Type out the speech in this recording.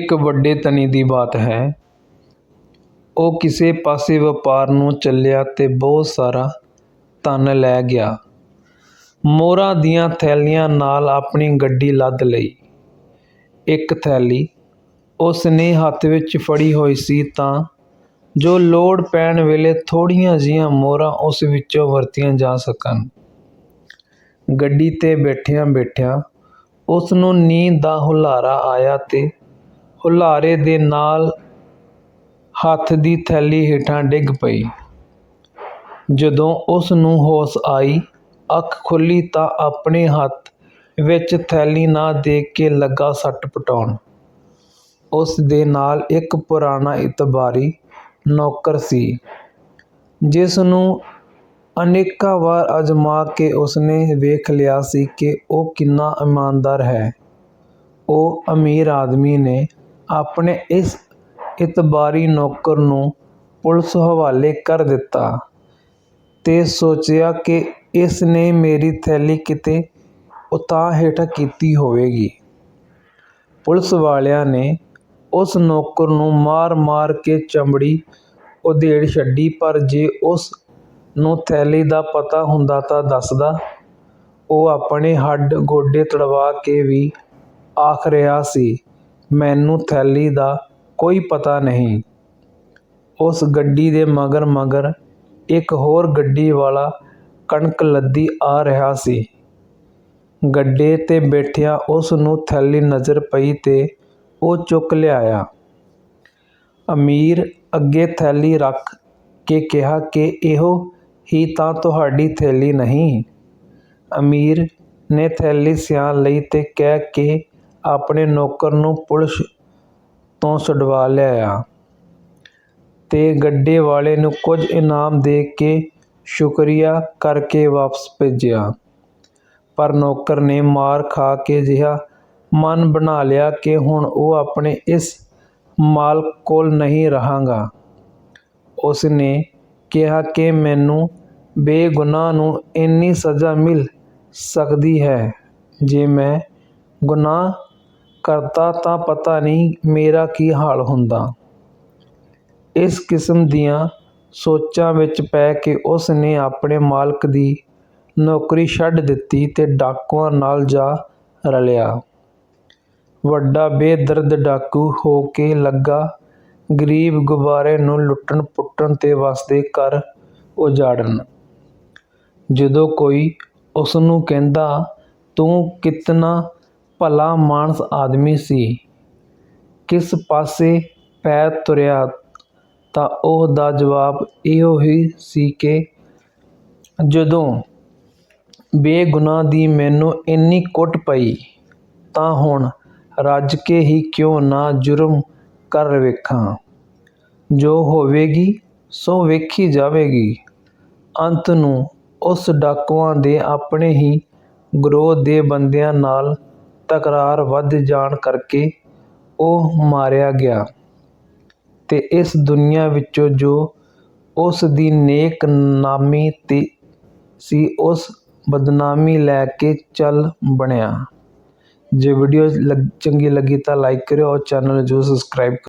ਇੱਕ ਵੱਡੇ ਤਣੀ ਦੀ ਬਾਤ ਹੈ। ਉਹ ਕਿਸੇ ਪਾਸੇ ਵਪਾਰ ਨੂੰ ਚੱਲਿਆ ਤੇ ਬਹੁਤ ਸਾਰਾ ਧਨ ਲੈ ਗਿਆ। ਮੋਹਰਾਂ ਦੀਆਂ ਥੈਲੀਆਂ ਨਾਲ ਆਪਣੀ ਗੱਡੀ ਲੱਦ ਲਈ। ਇੱਕ ਥੈਲੀ ਉਸ ਨੇ ਹੱਥ ਵਿੱਚ ਫੜੀ ਹੋਈ ਸੀ ਤਾਂ ਜੋ ਲੋੜ ਪੈਣ ਵੇਲੇ ਥੋੜੀਆਂ ਜਿਹੀਆਂ ਮੋਹਰਾਂ ਉਸ ਵਿੱਚੋਂ ਵਰਤੀਆਂ ਜਾ ਸਕਣ। ਗੱਡੀ 'ਤੇ ਬੈਠਿਆਂ-ਬੈਠਿਆਂ ਉਸ ਨੂੰ ਨੀਂਦ ਦਾ ਹੁਲਾਰਾ ਆਇਆ ਤੇ ਉਲਾਰੇ ਦੇ ਨਾਲ ਹੱਥ ਦੀ ਥੈਲੀ ਹੇਠਾਂ ਡਿੱਗ ਪਈ। ਜਦੋਂ ਉਸ ਨੂੰ ਹੋਸ਼ ਆਈ, ਅੱਖ ਖੁੱਲੀ ਤਾਂ ਆਪਣੇ ਹੱਥ ਵਿੱਚ ਥੈਲੀ ਨਾ ਦੇਖ ਕੇ ਲੱਗਾ ਸੱਟ ਪਟਾਉਣ। ਉਸ ਦੇ ਨਾਲ ਇੱਕ ਪੁਰਾਣਾ ਇਤਬਾਰੀ ਨੌਕਰ ਸੀ, ਜਿਸ ਨੂੰ ਅਨੇਕਾਂ ਵਾਰ ਅਜ਼ਮਾ ਕੇ ਉਸਨੇ ਵੇਖ ਲਿਆ ਸੀ ਕਿ ਉਹ ਕਿੰਨਾ ਇਮਾਨਦਾਰ ਹੈ। ਉਹ ਅਮੀਰ ਆਦਮੀ ਨੇ ਆਪਣੇ ਇਸ ਇਤਬਾਰੀ ਨੌਕਰ ਨੂੰ ਪੁਲਿਸ ਹਵਾਲੇ ਕਰ ਦਿੱਤਾ ਤੇ ਸੋਚਿਆ ਕਿ ਇਸ ਨੇ ਮੇਰੀ ਥੈਲੀ ਕਿਤੇ ਉਤਾਂਹ ਹੇਠ ਕੀਤੀ ਹੋਵੇਗੀ। ਪੁਲਿਸ ਵਾਲਿਆਂ ਨੇ ਉਸ ਨੌਕਰ ਨੂੰ ਮਾਰ-ਮਾਰ ਕੇ ਚਮੜੀ ਉਧੇੜ ਛੱਡੀ ਪਰ ਜੇ ਉਸ ਨੂੰ ਥੈਲੀ ਦਾ ਪਤਾ ਹੁੰਦਾ ਤਾਂ ਦੱਸਦਾ। ਉਹ ਆਪਣੇ ਹੱਡ-ਗੋਡੇ ਤੁੜਵਾ ਕੇ ਵੀ ਆਖ ਰਿਹਾ ਸੀ, "ਮੈਨੂੰ ਥੈਲੀ ਦਾ ਕੋਈ ਪਤਾ ਨਹੀਂ।" ਉਸ ਗੱਡੀ ਦੇ ਮਗਰ-ਮਗਰ ਇੱਕ ਹੋਰ ਗੱਡੀ ਵਾਲਾ ਕਣਕ ਲੱਦੀ ਆ ਰਿਹਾ ਸੀ। ਗੱਡੇ 'ਤੇ ਬੈਠਿਆਂ ਉਸ ਨੂੰ ਥੈਲੀ ਨਜ਼ਰ ਪਈ ਅਤੇ ਉਹ ਚੁੱਕ ਲਿਆਇਆ। ਅਮੀਰ, ਅੱਗੇ ਥੈਲੀ ਰੱਖ ਕੇ ਕਿਹਾ ਕਿ ਇਹੋ ਹੀ ਤਾਂ ਤੁਹਾਡੀ ਥੈਲੀ ਨਹੀਂ? ਅਮੀਰ ਨੇ ਥੈਲੀ ਸਿਆਣ ਲਈ ਅਤੇ ਕਹਿ ਕੇ ਆਪਣੇ ਨੌਕਰ ਨੂੰ ਪੁਲਿਸ ਤੋਂ ਛੁਡਵਾ ਲਿਆਇਆ ਅਤੇ ਗੱਡੇ ਵਾਲੇ ਨੂੰ ਕੁਝ ਇਨਾਮ ਦੇ ਕੇ ਸ਼ੁਕਰੀਆ ਕਰਕੇ ਵਾਪਸ ਭੇਜਿਆ। ਪਰ ਨੌਕਰ ਨੇ ਮਾਰ ਖਾ ਕੇ ਅਜਿਹਾ ਮਨ ਬਣਾ ਲਿਆ ਕਿ ਹੁਣ ਉਹ ਆਪਣੇ ਇਸ ਮਾਲਕ ਕੋਲ ਨਹੀਂ ਰਹਾਂਗਾ। ਉਸ ਨੇ ਕਿਹਾ ਕਿ ਮੈਨੂੰ ਬੇਗੁਨਾਹ ਨੂੰ ਇੰਨੀ ਸਜ਼ਾ ਮਿਲ ਸਕਦੀ ਹੈ, ਜੇ ਮੈਂ ਗੁਨਾਹ ਕਰਦਾ ਤਾਂ ਪਤਾ ਨਹੀਂ ਮੇਰਾ ਕੀ ਹਾਲ ਹੁੰਦਾ। ਇਸ ਕਿਸਮ ਦੀਆਂ ਸੋਚਾਂ ਵਿੱਚ ਪੈ ਕੇ ਉਸ ਨੇ ਆਪਣੇ ਮਾਲਕ ਦੀ ਨੌਕਰੀ ਛੱਡ ਦਿੱਤੀ ਤੇ ਡਾਕੂਆਂ ਨਾਲ ਜਾ ਰਲਿਆ। ਵੱਡਾ ਬੇਦਰਦ ਡਾਕੂ ਹੋ ਕੇ ਲੱਗਾ ਗਰੀਬ ਗੁਬਾਰੇ ਨੂੰ ਲੁੱਟਣ-ਪੁੱਟਣ ਤੇ ਵਸਦੇ ਘਰ ਉਜਾੜਨ। ਜਦੋਂ ਕੋਈ ਉਸ ਨੂੰ ਕਹਿੰਦਾ, "ਤੂੰ ਕਿਤਨਾ ਭਲਾ-ਮਾਨਸ ਆਦਮੀ ਸੀ, ਕਿਸ ਪਾਸੇ ਪੈ ਤੁਰਿਆ?" ਤਾਂ ਉਸ ਦਾ ਜਵਾਬ ਇਹੋ ਹੀ ਸੀ ਕਿ ਜਦੋਂ ਬੇਗੁਨਾਹ ਦੀ ਮੈਨੂੰ ਇੰਨੀ ਕੁੱਟ ਪਈ, ਤਾਂ ਹੁਣ ਰੱਜ ਕੇ ਹੀ ਕਿਉਂ ਨਾ ਜੁਰਮ ਕਰ ਵੇਖਾਂ। ਜੋ ਹੋਵੇਗੀ ਸੋ ਵੇਖੀ ਜਾਵੇਗੀ। ਅੰਤ ਨੂੰ ਉਸ ਡਾਕੂਆਂ ਦੇ ਆਪਣੇ ਹੀ ਗਰੋਹ ਦੇ ਬੰਦਿਆਂ ਨਾਲ ਤਕਰਾਰ ਵੱਧ ਜਾਣ ਕਰਕੇ ਉਹ ਮਾਰਿਆ ਗਿਆ ਤੇ ਇਸ ਦੁਨੀਆ ਵਿੱਚੋਂ ਜੋ ਉਸ ਦੀ ਨੇਕ ਨਾਮੀ 'ਤੇ ਸੀ, ਉਸ ਬਦਨਾਮੀ ਲੈ ਕੇ ਚੱਲ ਬਣਿਆ। ਜੇ ਵੀਡੀਓ ਚੰਗੀ ਲੱਗੀ ਤਾਂ ਲਾਈਕ ਕਰਿਓ, ਔਰ ਚੈਨਲ ਨੂੰ ਜ਼ਰੂਰ ਸਬਸਕ੍ਰਾਈਬ ਕਰਿਓ।